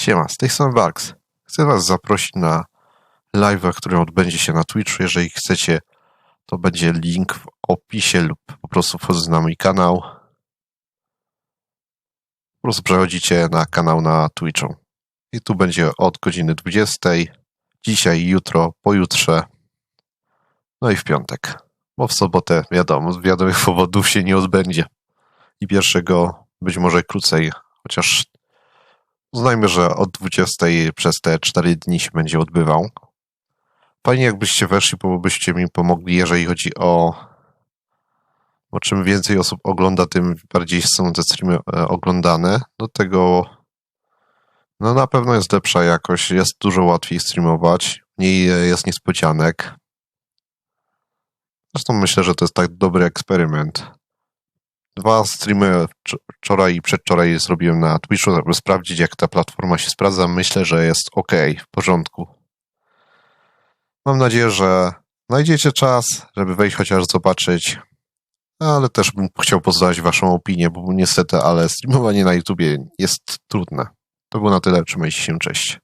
Siema, z strony Barks. Chcę Was zaprosić na live'a, który odbędzie się na Twitchu. Jeżeli chcecie, to będzie link w opisie lub po prostu wchodzę na mój kanał. Po prostu przechodzicie na kanał na Twitchu. I tu będzie od godziny 20. Dzisiaj, jutro, pojutrze. No i w piątek. Bo w sobotę, wiadomo, z wiadomych powodów się nie odbędzie. I pierwszego być może krócej, chociaż Uznajmy, że od 20 przez te 4 dni się będzie odbywał. Fajnie jakbyście weszli, bo byście mi pomogli, jeżeli chodzi o bo czym więcej osób ogląda, tym bardziej są te streamy e, oglądane. Do tego no na pewno jest lepsza jakość, jest dużo łatwiej streamować, mniej jest niespodzianek. Zresztą myślę, że to jest tak dobry eksperyment. Dwa streamy wczoraj i przedwczoraj zrobiłem na Twitchu, żeby sprawdzić, jak ta platforma się sprawdza. Myślę, że jest ok, w porządku. Mam nadzieję, że znajdziecie czas, żeby wejść chociaż zobaczyć. Ale też bym chciał poznać Waszą opinię, bo niestety, ale streamowanie na YouTubie jest trudne. To było na tyle. Trzymajcie się, cześć.